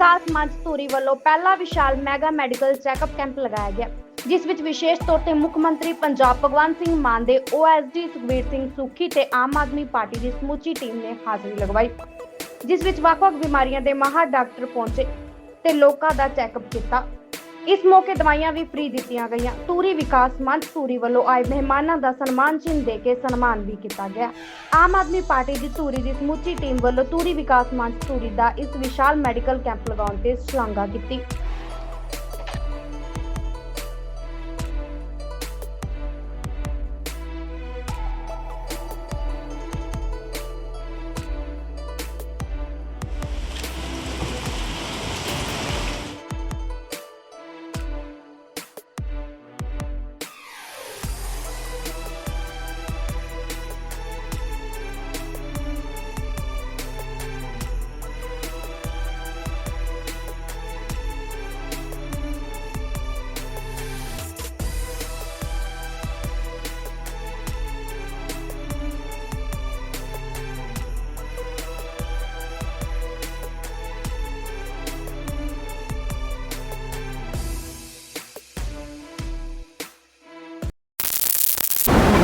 ਵਿਕਾਸ ਮੰਚ ਧੂਰੀ ਵੱਲੋਂ ਪਹਿਲਾ ਵਿਸ਼ਾਲ ਮੈਗਾ ਮੈਡੀਕਲ ਚੈੱਕਅਪ ਕੈਂਪ ਲਗਾਇਆ ਗਿਆ, ਜਿਸ ਵਿੱਚ ਵਿਸ਼ੇਸ਼ ਤੌਰ ਤੇ ਮੁੱਖ ਮੰਤਰੀ ਪੰਜਾਬ ਭਗਵੰਤ ਸਿੰਘ ਮਾਨ ਦੇ ਓਐਸਡੀ ਸੁਖਬੀਰ ਸਿੰਘ ਸੁਖੀ ਤੇ ਆਮ ਆਦਮੀ ਪਾਰਟੀ ਦੀ ਸਮੁੱਚੀ ਟੀਮ ਨੇ ਹਾਜ਼ਰੀ ਲਗਵਾਈ, ਜਿਸ ਵਿੱਚ ਵੱਖ-ਵੱਖ ਬਿਮਾਰੀਆਂ ਦੇ ਮਾਹਰ ਡਾਕਟਰ ਪਹੁੰਚੇ ਤੇ ਲੋਕਾਂ ਦਾ ਚੈੱਕਅਪ ਕੀਤਾ। ਇਸ ਮੌਕੇ ਦਵਾਈਆਂ ਵੀ ਫ੍ਰੀ ਦਿੱਤੀਆਂ ਗਈਆਂ। ਧੂਰੀ ਵਿਕਾਸ ਮੰਚ ਧੂਰੀ ਵੱਲੋਂ ਆਏ ਮਹਿਮਾਨਾਂ ਦਾ ਸਨਮਾਨ ਚਿੰਨ੍ਹ ਦੇ ਕੇ ਸਨਮਾਨ ਵੀ ਕੀਤਾ ਗਿਆ। ਆਮ ਆਦਮੀ ਪਾਰਟੀ ਦੀ ਧੂਰੀ ਦੀ ਸਮੁੱਚੀ ਟੀਮ ਵੱਲੋਂ ਧੂਰੀ ਵਿਕਾਸ ਮੰਚ ਧੂਰੀ ਦਾ ਇਸ ਵਿਸ਼ਾਲ ਮੈਡੀਕਲ ਕੈਂਪ ਲਗਾਉਣ ਤੇ ਸ਼ਲਾਘਾ ਕੀਤੀ।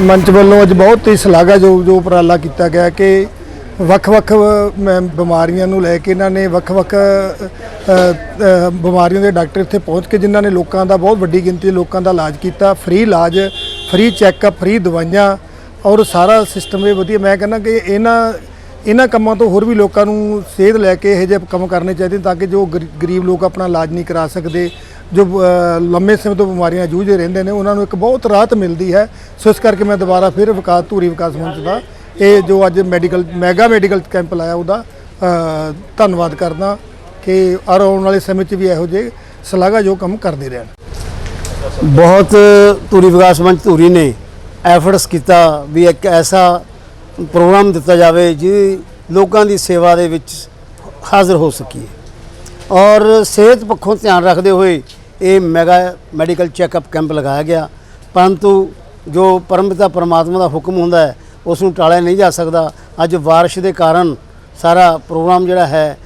ਮੰਚ ਵੱਲੋਂ ਅੱਜ ਬਹੁਤ ਹੀ ਸ਼ਲਾਘਾਯੋਗ ਜੋ ਉਪਰਾਲਾ ਕੀਤਾ ਗਿਆ ਕਿ ਵੱਖ-ਵੱਖ ਬਿਮਾਰੀਆਂ ਨੂੰ ਲੈ ਕੇ ਇਹਨਾਂ ਨੇ ਵੱਖ-ਵੱਖ ਬਿਮਾਰੀਆਂ ਦੇ ਡਾਕਟਰ ਇੱਥੇ ਪਹੁੰਚ ਕੇ ਜਿਨ੍ਹਾਂ ਨੇ ਲੋਕਾਂ ਦਾ ਬਹੁਤ ਵੱਡੀ ਗਿਣਤੀ ਦੇ ਲੋਕਾਂ ਦਾ ਇਲਾਜ ਕੀਤਾ, ਫ੍ਰੀ ਇਲਾਜ, ਫ੍ਰੀ ਚੈੱਕਅਪ, ਫ੍ਰੀ ਦਵਾਈਆਂ ਔਰ ਸਾਰਾ ਸਿਸਟਮ ਇਹ ਵਧੀਆ। ਮੈਂ ਕਹਿੰਦਾ ਕਿ ਇਹਨਾਂ ਇਹਨਾਂ ਕੰਮਾਂ ਤੋਂ ਹੋਰ ਵੀ ਲੋਕਾਂ ਨੂੰ ਸੇਧ ਲੈ ਕੇ ਇਹੋ ਜਿਹੇ ਕੰਮ ਕਰਨੇ ਚਾਹੀਦੇ ਤਾਂ ਕਿ ਜੋ ਗਰੀ- ਗਰੀਬ ਲੋਕ ਆਪਣਾ ਇਲਾਜ ਨਹੀਂ ਕਰਾ ਸਕਦੇ। ਜੋ ਲੰਮੇ ਸਮੇਂ ਤੋਂ ਬਿਮਾਰੀਆਂ ਜੂਝੇ ਰਹਿੰਦੇ ਨੇ, ਉਹਨਾਂ ਨੂੰ ਇੱਕ ਬਹੁਤ ਰਾਹਤ ਮਿਲਦੀ ਹੈ। ਸੋ ਇਸ ਕਰਕੇ ਮੈਂ ਦੁਬਾਰਾ ਫਿਰ ਵਿਕਾਸ, ਧੂਰੀ ਵਿਕਾਸ ਮੰਚ ਦਾ, ਇਹ ਜੋ ਅੱਜ ਮੈਡੀਕਲ, ਮੈਗਾ ਮੈਡੀਕਲ ਕੈਂਪ ਲਾਇਆ ਉਹਦਾ ਧੰਨਵਾਦ ਕਰਦਾ ਕਿ ਔਰ ਆਉਣ ਵਾਲੇ ਸਮੇਂ 'ਚ ਵੀ ਇਹੋ ਜਿਹੇ ਸ਼ਲਾਘਾਯੋਗ ਕੰਮ ਕਰਦੇ ਰਹਿਣ। ਬਹੁਤ ਧੂਰੀ ਵਿਕਾਸ ਮੰਚ, ਧੂਰੀ ਨੇ ਐਫਰਟਸ ਕੀਤਾ ਵੀ ਇੱਕ ਐਸਾ ਪ੍ਰੋਗਰਾਮ ਦਿੱਤਾ ਜਾਵੇ ਜਿਹਦੀ ਲੋਕਾਂ ਦੀ ਸੇਵਾ ਦੇ ਵਿੱਚ ਹਾਜ਼ਰ ਹੋ ਸਕੀਏ। ਔਰ ਸਿਹਤ ਪੱਖੋਂ ਧਿਆਨ ਰੱਖਦੇ ਹੋਏ ਇਹ ਮੈਗਾ ਮੈਡੀਕਲ ਚੈੱਕਅਪ ਕੈਂਪ ਲਗਾਇਆ ਗਿਆ। ਪਰੰਤੂ ਜੋ ਪਰਮਪਿਤਾ ਪਰਮਾਤਮਾ ਦਾ ਹੁਕਮ ਹੁੰਦਾ ਹੈ ਉਸ ਨੂੰ ਟਾਲਿਆ ਨਹੀਂ ਜਾ ਸਕਦਾ। ਅੱਜ ਬਾਰਿਸ਼ ਦੇ ਕਾਰਨ ਸਾਰਾ ਪ੍ਰੋਗਰਾਮ ਜਿਹੜਾ ਹੈ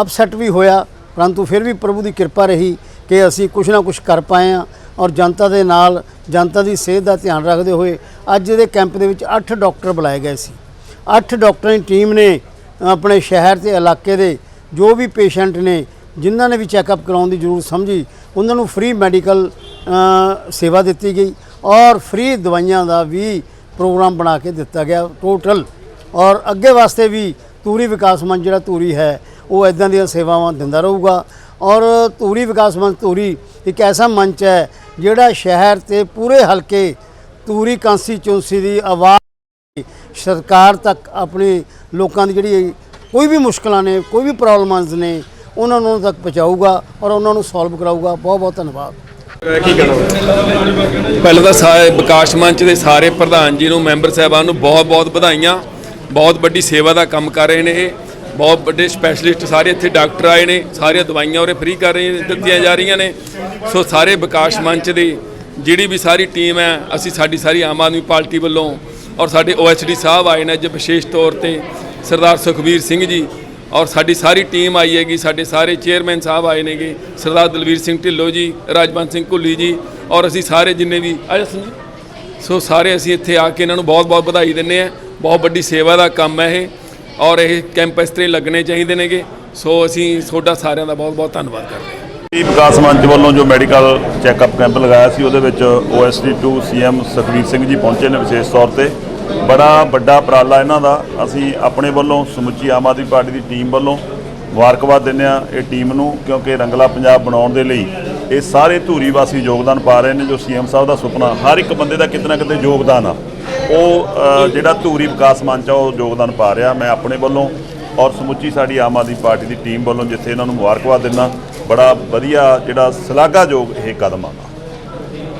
ਅਪਸੈਟ ਵੀ ਹੋਇਆ। ਪਰੰਤੂ ਫਿਰ ਵੀ ਪ੍ਰਭੂ ਦੀ ਕਿਰਪਾ ਰਹੀ ਕਿ ਅਸੀਂ ਕੁਝ ਨਾ ਕੁਝ ਕਰ ਪਾਏ ਹਾਂ ਔਰ ਜਨਤਾ ਦੇ ਨਾਲ, ਜਨਤਾ ਦੀ ਸਿਹਤ ਦਾ ਧਿਆਨ ਰੱਖਦੇ ਹੋਏ ਅੱਜ ਦੇ ਕੈਂਪ ਦੇ ਵਿੱਚ 8 ਡਾਕਟਰ ਬੁਲਾਏ ਗਏ ਸੀ। 8 ਡਾਕਟਰਾਂ ਦੀ ਟੀਮ ਨੇ ਆਪਣੇ ਸ਼ਹਿਰ ਤੇ ਇਲਾਕੇ ਦੇ ਜੋ ਵੀ ਪੇਸ਼ੈਂਟ ਨੇ ਜਿਨ੍ਹਾਂ ਨੇ ਵੀ ਚੈੱਕਅਪ ਕਰਾਉਣ ਦੀ ਜ਼ਰੂਰਤ ਸਮਝੀ, ਉਹਨਾਂ ਨੂੰ ਫ੍ਰੀ ਮੈਡੀਕਲ ਸੇਵਾ ਦਿੱਤੀ ਗਈ ਔਰ ਫ੍ਰੀ ਦਵਾਈਆਂ ਦਾ ਵੀ ਪ੍ਰੋਗਰਾਮ ਬਣਾ ਕੇ ਦਿੱਤਾ ਗਿਆ ਟੋਟਲ ਔਰ ਅੱਗੇ ਵਾਸਤੇ ਵੀ ਤੂਰੀ ਵਿਕਾਸ ਮੰਚ ਜਿਹੜਾ ਤੂਰੀ ਹੈ, ਉਹ ਇਦਾਂ ਦੀਆਂ ਸੇਵਾਵਾਂ ਦਿੰਦਾ ਰਹੂਗਾ ਔਰ ਤੂਰੀ ਵਿਕਾਸ ਮੰਚ ਤੂਰੀ ਇੱਕ ਐਸਾ ਮੰਚ ਹੈ ਜਿਹੜਾ ਸ਼ਹਿਰ ਤੇ ਪੂਰੇ ਹਲਕੇ ਤੂਰੀ ਕਾਂਸਟੀਚੁਐਂਸੀ ਦੀ ਆਵਾਜ਼ ਸਰਕਾਰ ਤੱਕ ਆਪਣੇ ਲੋਕਾਂ ਦੀ ਜਿਹੜੀ ਕੋਈ ਵੀ ਮੁਸ਼ਕਲਾਂ ਨੇ, ਕੋਈ ਵੀ ਪ੍ਰੋਬਲਮਸ ਨੇ ਉਹਨਾਂ ਨੂੰ ਤੱਕ ਪਹੁੰਚਾਊਗਾ ਔਰ ਉਹਨਾਂ ਨੂੰ ਸੋਲਵ ਕਰਾਊਗਾ। ਬਹੁਤ ਬਹੁਤ ਧੰਨਵਾਦ। ਕੀ ਕਹਿਣਾ? ਪਹਿਲਾਂ ਤਾਂ ਸਾਰੇ ਵਿਕਾਸ ਮੰਚ ਦੇ ਸਾਰੇ ਪ੍ਰਧਾਨ ਜੀ ਨੂੰ, ਮੈਂਬਰ ਸਾਹਿਬਾਨ ਨੂੰ ਬਹੁਤ-ਬਹੁਤ ਵਧਾਈਆਂ। ਬਹੁਤ ਵੱਡੀ ਸੇਵਾ ਦਾ ਕੰਮ ਕਰ ਰਹੇ ਨੇ ਇਹ। ਬਹੁਤ ਵੱਡੇ ਸਪੈਸ਼ਲਿਸਟ ਸਾਰੇ ਇੱਥੇ ਡਾਕਟਰ ਆਏ ਨੇ, ਸਾਰੀਆਂ ਦਵਾਈਆਂ ਉਰੇ ਫ੍ਰੀ ਕਰ ਰਹੇ ਦਿੱਤੀਆਂ ਜਾ ਰਹੀਆਂ ਨੇ। ਸੋ ਸਾਰੇ ਵਿਕਾਸ ਮੰਚ ਦੀ ਜਿਹੜੀ ਵੀ ਸਾਰੀ ਟੀਮ ਹੈ, ਅਸੀਂ ਸਾਡੀ ਸਾਰੀ ਆਮ ਆਦਮੀ ਪਾਰਟੀ ਵੱਲੋਂ ਔਰ ਸਾਡੇ ਓਐਚਡੀ ਸਾਹਿਬ ਆਏ ਨੇ ਅੱਜ ਵਿਸ਼ੇਸ਼ ਤੌਰ ਤੇ। ਸਰਦਾਰ ਸੁਖਬੀਰ ਸਿੰਘ ਜੀ ਔਰ ਸਾਡੀ ਸਾਰੀ ਟੀਮ ਆਈ ਹੈਗੀ, ਸਾਡੇ ਸਾਰੇ ਚੇਅਰਮੈਨ ਸਾਹਿਬ ਆਏ ਨੇਗੇ, ਸਰਦਾਰ ਦਲਵੀਰ ਸਿੰਘ ਢਿੱਲੋਂ ਜੀ, ਰਾਜਵੰਤ ਸਿੰਘ ਘੁੱਲੀ ਜੀ, ਔਰ ਅਸੀਂ ਸਾਰੇ ਜਿੰਨੇ ਵੀ ਆਏ ਸੀ ਸੋ ਸਾਰੇ ਅਸੀਂ ਇੱਥੇ ਆ ਕੇ ਇਹਨਾਂ ਨੂੰ ਬਹੁਤ-ਬਹੁਤ ਵਧਾਈ ਦਿੰਨੇ ਆ ਬਹੁਤ ਵੱਡੀ ਸੇਵਾ ਦਾ ਕੰਮ ਹੈ ਇਹ, ਔਰ ਇਹ ਕੈਂਪ ਇਸ ਤਰ੍ਹਾਂ ਹੀ ਲੱਗਣੇ ਚਾਹੀਦੇ ਨੇਗੇ। ਸੋ ਅਸੀਂ ਤੁਹਾਡਾ ਸਾਰਿਆਂ ਦਾ ਬਹੁਤ-ਬਹੁਤ ਧੰਨਵਾਦ ਕਰਦੇ ਹਾਂ। ਇਹ ਵਿਕਾਸ ਮੰਚ ਵੱਲੋਂ ਜੋ ਮੈਡੀਕਲ ਚੈੱਕਅਪ ਕੈਂਪ ਲਗਾਇਆ ਸੀ, ਉਹਦੇ ਵਿੱਚ ਓਐਸਡੀ 2 ਸੀਐਮ ਸੁਖਬੀਰ ਸਿੰਘ ਜੀ ਪਹੁੰਚੇ ਨੇ ਵਿਸ਼ੇਸ਼ ਤੌਰ ਤੇ। ਬੜਾ ਵੱਡਾ ਉਪਰਾਲਾ ਇਹਨਾਂ ਦਾ। ਅਸੀਂ ਆਪਣੇ ਵੱਲੋਂ ਸਮੁੱਚੀ ਆਮ ਆਦਮੀ ਪਾਰਟੀ ਦੀ ਟੀਮ ਵੱਲੋਂ ਮੁਬਾਰਕਬਾਦ ਦਿੰਦੇ ਆ ਇਹ ਟੀਮ ਨੂੰ, ਕਿਉਂਕਿ ਰੰਗਲਾ ਪੰਜਾਬ ਬਣਾਉਣ ਦੇ ਲਈ ਇਹ ਸਾਰੇ ਧੂਰੀ ਵਾਸੀ ਯੋਗਦਾਨ ਪਾ ਰਹੇ ਨੇ, ਜੋ ਸੀਐਮ ਸਾਹਿਬ ਦਾ ਸੁਪਨਾ, ਹਰ ਇੱਕ ਬੰਦੇ ਦਾ ਕਿਤੇ ਨਾ ਕਿਤੇ ਯੋਗਦਾਨ ਆ। ਉਹ ਜਿਹੜਾ ਧੂਰੀ ਵਿਕਾਸ ਮੰਚ ਆ, ਉਹ ਯੋਗਦਾਨ ਪਾ ਰਿਹਾ। ਮੈਂ ਆਪਣੇ ਵੱਲੋਂ ਔਰ ਸਮੁੱਚੀ ਸਾਡੀ ਆਮ ਆਦਮੀ ਪਾਰਟੀ ਦੀ ਟੀਮ ਵੱਲੋਂ ਜਿੱਥੇ ਇਹਨਾਂ ਨੂੰ ਮੁਬਾਰਕਬਾਦ ਦਿੰਦਾ, ਬੜਾ ਵਧੀਆ ਜਿਹੜਾ ਸ਼ਲਾਘਾਯੋਗ ਇਹ ਕਦਮ ਆ।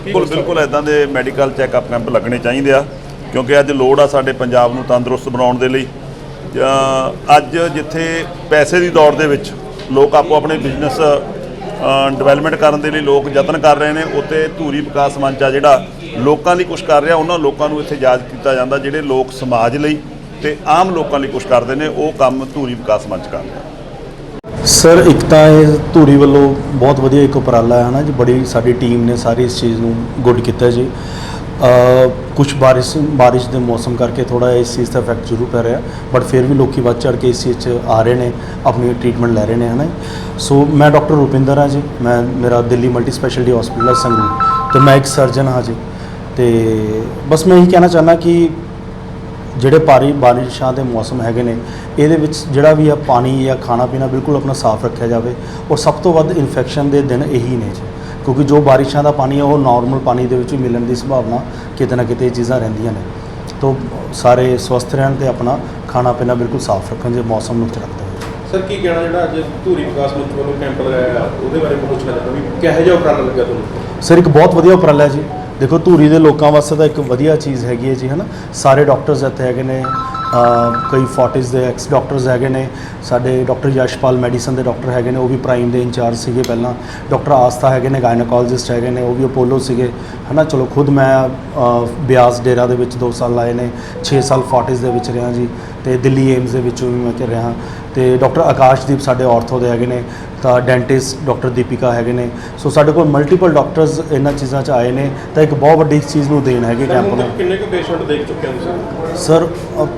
ਬਿਲਕੁਲ ਬਿਲਕੁਲ ਇਦਾਂ ਦੇ ਮੈਡੀਕਲ ਚੈੱਕਅਪ ਕੈਂਪ ਲੱਗਣੇ ਚਾਹੀਦੇ ਆ। ਕਿਉਂਕਿ ਅੱਜ ਲੋੜ ਆ ਸਾਡੇ ਪੰਜਾਬ ਨੂੰ ਤੰਦਰੁਸਤ ਬਣਾਉਣ ਦੇ ਲਈ। ਅੱਜ ਜਿੱਥੇ ਪੈਸੇ ਦੀ ਦੌੜ ਦੇ ਵਿੱਚ ਲੋਕ ਆਪੋ ਆਪਣੇ ਬਿਜ਼ਨਸ ਡਿਵੈਲਪਮੈਂਟ ਕਰਨ ਦੇ ਲਈ ਲੋਕ ਯਤਨ ਕਰ ਰਹੇ ਨੇ ਉੱਤੇ ਧੂਰੀ ਵਿਕਾਸ ਮੰਚ ਆ ਜਿਹੜਾ ਲੋਕਾਂ ਲਈ ਕੁਝ ਕਰ ਰਿਹਾ, ਉਹਨਾਂ ਲੋਕਾਂ ਨੂੰ ਇੱਥੇ ਯਾਦ ਕੀਤਾ ਜਾਂਦਾ, ਜਿਹੜੇ ਲੋਕ ਸਮਾਜ ਲਈ ਤੇ ਆਮ ਲੋਕਾਂ ਲਈ ਕੁਝ ਕਰਦੇ ਨੇ, ਉਹ ਕੰਮ ਧੂਰੀ ਵਿਕਾਸ ਮੰਚ ਕਰ ਰਿਹਾ ਸਰ, ਇੱਕ ਤਾਂ ਇਹ ਧੂਰੀ ਵੱਲੋਂ ਬਹੁਤ ਵਧੀਆ ਇੱਕ ਉਪਰਾਲਾ ਹੈ ਨਾ ਜੀ, ਬੜੀ ਸਾਡੀ ਟੀਮ ਨੇ ਸਾਰੀ ਇਸ ਚੀਜ਼ ਨੂੰ ਗੁੱਡ ਕੀਤਾ ਜੀ। ਕੁਝ ਬਾਰਿਸ਼ ਬਾਰਿਸ਼ ਦੇ ਮੌਸਮ ਕਰਕੇ ਥੋੜਾ ਇਸ ਚੀਜ਼ ਦਾ ਇਫੈਕਟ ਜ਼ਰੂਰ ਪੈ ਰਿਹਾ ਬਟ ਫਿਰ ਵੀ ਲੋਕੀ ਵੱਧ ਚੜ ਕੇ ਇਸ ਚੀਜ਼ 'ਚ ਆ ਰਹੇ ਨੇ, ਆਪਣੀ ਟ੍ਰੀਟਮੈਂਟ ਲੈ ਰਹੇ ਨੇ, ਹਨਾ? ਸੋ ਮੈਂ ਡਾਕਟਰ ਰੁਪਿੰਦਰ ਹਾਂ ਜੀ, ਮੈਂ, ਮੇਰਾ ਦਿੱਲੀ ਮਲਟੀ ਸਪੈਸ਼ਲਿਟੀ ਹਸਪੀਟਲ ਹੈ ਸੰਗਰੂਰ, ਤੇ ਮੈਂ ਇੱਕ ਸਰਜਨ ਹਾਂ ਜੀ, ਤੇ ਬਸ ਮੈਂ ਇਹੀ ਕਹਿਣਾ ਚਾਹੁੰਦਾ ਕਿ ਜਿਹੜੇ ਭਾਰੀ ਬਾਰਿਸ਼ਾਂ ਦੇ ਮੌਸਮ ਹੈਗੇ ਨੇ, ਇਹਦੇ ਵਿੱਚ ਜਿਹੜਾ ਵੀ ਆ ਪਾਣੀ ਜਾਂ ਖਾਣਾ ਪੀਣਾ ਬਿਲਕੁਲ ਆਪਣਾ ਸਾਫ਼ ਰੱਖਿਆ ਜਾਵੇ, ਔਰ ਸਭ ਤੋਂ ਵੱਧ ਇਨਫੈਕਸ਼ਨ ਦੇ ਦਿਨ ਇਹੀ ਨੇ ਜੀ। ਕਿਉਂਕਿ ਜੋ ਬਾਰਿਸ਼ਾਂ ਦਾ ਪਾਣੀ ਹੈ ਉਹ ਨਾਰਮਲ ਪਾਣੀ ਦੇ ਵਿੱਚ ਵੀ ਮਿਲਣ ਦੀ ਸੰਭਾਵਨਾ ਕਿਤੇ ਨਾ ਕਿਤੇ ਇਹ ਚੀਜ਼ਾਂ ਰਹਿੰਦੀਆਂ ਨੇ। ਤੋਂ ਸਾਰੇ ਸਵਸਥ ਰਹਿਣ ਤੇ ਆਪਣਾ ਖਾਣਾ ਪੀਣਾ ਬਿਲਕੁਲ ਸਾਫ਼ ਰੱਖਣ ਜੇ ਮੌਸਮ ਨੂੰ ਰੱਖਦੇ ਹੋਏ ਸਰ ਕੀ ਕਹਿਣਾ ਜਿਹੜਾ ਅੱਜ ਧੂਰੀ ਵਿਕਾਸ ਮੰਚ ਵੱਲੋਂ ਕੈਂਪ ਲਗਾਇਆ ਉਹਦੇ ਬਾਰੇ ਪੁੱਛਣਾ ਚਾਹੁੰਦਾ ਵੀ ਕਿਹੋ ਜਿਹਾ ਉਪਰਾਲਾ ਲੱਗਿਆ ਤੁਹਾਨੂੰ? ਸਰ ਇੱਕ ਬਹੁਤ ਵਧੀਆ ਉਪਰਾਲਾ ਹੈ ਜੀ। ਦੇਖੋ ਧੂਰੀ ਦੇ ਲੋਕਾਂ ਵਾਸਤੇ ਤਾਂ ਇੱਕ ਵਧੀਆ ਚੀਜ਼ ਹੈਗੀ ਹੈ ਜੀ ਹਨਾ? ਸਾਰੇ ਡਾਕਟਰਸ ਇੱਥੇ ਹੈਗੇ ਨੇ ਕਈ ਫੋਰਟਿਸ ਦੇ ਐਕਸ ਡਾਕਟਰਸ ਹੈਗੇ ਨੇ, ਸਾਡੇ ਡਾਕਟਰ ਯਸ਼ਪਾਲ ਮੈਡੀਸਨ ਦੇ ਡਾਕਟਰ ਹੈਗੇ ਨੇ, ਉਹ ਵੀ ਪ੍ਰਾਈਮ ਦੇ ਇੰਚਾਰਜ ਸੀਗੇ ਪਹਿਲਾਂ। ਡਾਕਟਰ ਆਸਥਾ ਹੈਗੇ ਨੇ ਗਾਇਨੋਕੋਲੋਜਿਸਟ ਹੈਗੇ ਨੇ, ਉਹ ਵੀ ਅਪੋਲੋ ਸੀਗੇ। ਹਨਾ, ਚਲੋ, ਖੁਦ ਮੈਂ ਬਿਆਸ ਡੇਰਾ ਦੇ ਵਿੱਚ 2 ਸਾਲ ਲਾਏ ਨੇ 6 ਸਾਲ ਫੋਰਟਿਸ ਦੇ ਵਿੱਚ ਰਿਹਾ ਜੀ, ਤੇ ਦਿੱਲੀ ਏਮਸ ਦੇ ਵਿੱਚੋਂ ਵੀ ਮੈਂ ਕਿ ਰਿਹਾ। ਤੇ ਡਾਕਟਰ ਆਕਾਸ਼ਦੀਪ ਸਾਡੇ ਆਰਥੋ ਦੇ ਹੈਗੇ ਨੇ ਤਾਂ ਡੈਂਟਿਸਟ ਡਾਕਟਰ ਦੀਪਿਕਾ ਹੈਗੇ ਨੇ। ਸੋ ਸਾਡੇ ਕੋਲ ਮਲਟੀਪਲ ਡਾਕਟਰਸ ਇਹਨਾਂ ਚੀਜ਼ਾਂ 'ਚ ਆਏ ਨੇ ਤਾਂ ਇੱਕ ਬਹੁਤ ਵੱਡੀ ਚੀਜ਼ ਨੂੰ ਦੇਣ ਹੈਗੀ ਕੈਂਪ ਨੂੰ। ਕਿੰਨੇ ਕੁ ਪੇਸ਼ੈਂਟ ਦੇਖ ਚੁੱਕੇ ਹੋ ਤੁਸੀਂ? ਸਰ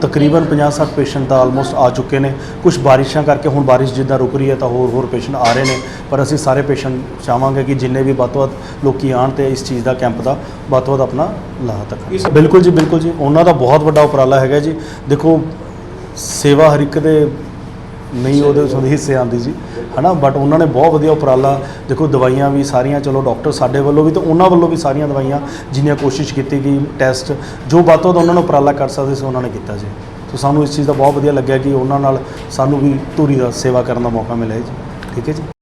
ਤਕਰੀਬਨ 50-60 ਪੇਸ਼ੈਂਟ ਤਾਂ ਆਲਮੋਸਟ ਆ ਚੁੱਕੇ ਨੇ। ਕੁਝ ਬਾਰਿਸ਼ਾਂ ਕਰਕੇ ਹੁਣ ਬਾਰਿਸ਼ ਜਿੱਦਾਂ ਰੁਕ ਰਹੀ ਹੈ ਤਾਂ ਹੋਰ ਹੋਰ ਪੇਸ਼ੈਂਟ ਆ ਰਹੇ ਨੇ। ਪਰ ਅਸੀਂ ਸਾਰੇ ਪੇਸ਼ੈਂਟ ਚਾਹਾਂਗੇ ਕਿ ਜਿੰਨੇ ਵੀ ਵੱਧ ਲੋਕੀ ਆਣ ਤੇ ਇਸ ਚੀਜ਼ ਦਾ ਕੈਂਪ ਦਾ ਵੱਧ ਆਪਣਾ ਲਾਹਾ ਤੱਕ ਬਿਲਕੁਲ ਜੀ ਬਿਲਕੁਲ ਜੀ। ਉਹਨਾਂ ਦਾ ਬਹੁਤ ਵੱਡਾ ਉਪਰਾਲਾ ਹੈਗਾ ਜੀ। ਦੇਖੋ ਸੇਵਾ ਹਰ ਇੱਕ ਦੇ ਨਹੀਂ, ਉਹਦੇ ਉਹਦੇ ਹਿੱਸੇ ਆਉਂਦੀ ਜੀ ਹਨਾ? ਬਟ ਉਹਨਾਂ ਨੇ ਬਹੁਤ ਵਧੀਆ ਉਪਰਾਲਾ, ਦੇਖੋ, ਦਵਾਈਆਂ ਵੀ ਸਾਰੀਆਂ, ਚਲੋ ਡਾਕਟਰ ਸਾਡੇ ਵੱਲੋਂ ਵੀ ਤੇ ਉਹਨਾਂ ਵੱਲੋਂ ਵੀ ਸਾਰੀਆਂ ਦਵਾਈਆਂ ਜਿੰਨੀਆਂ ਕੋਸ਼ਿਸ਼ ਕੀਤੀ ਗਈ ਟੈਸਟ ਜੋ ਵੱਧ ਤੋਂ ਵੱਧ ਉਹਨਾਂ ਨੂੰ ਉਪਰਾਲਾ ਕਰ ਸਕਦੇ ਸੀ, ਉਹਨਾਂ ਨੇ ਕੀਤਾ ਜੀ। ਸੋ ਸਾਨੂੰ ਇਸ ਚੀਜ਼ ਦਾ ਬਹੁਤ ਵਧੀਆ ਲੱਗਿਆ ਕਿ ਉਹਨਾਂ ਨਾਲ ਸਾਨੂੰ ਵੀ ਧੂਰੀ ਦਾ ਸੇਵਾ ਕਰਨ ਦਾ ਮੌਕਾ ਮਿਲਿਆ ਜੀ। ਠੀਕ ਹੈ ਜੀ?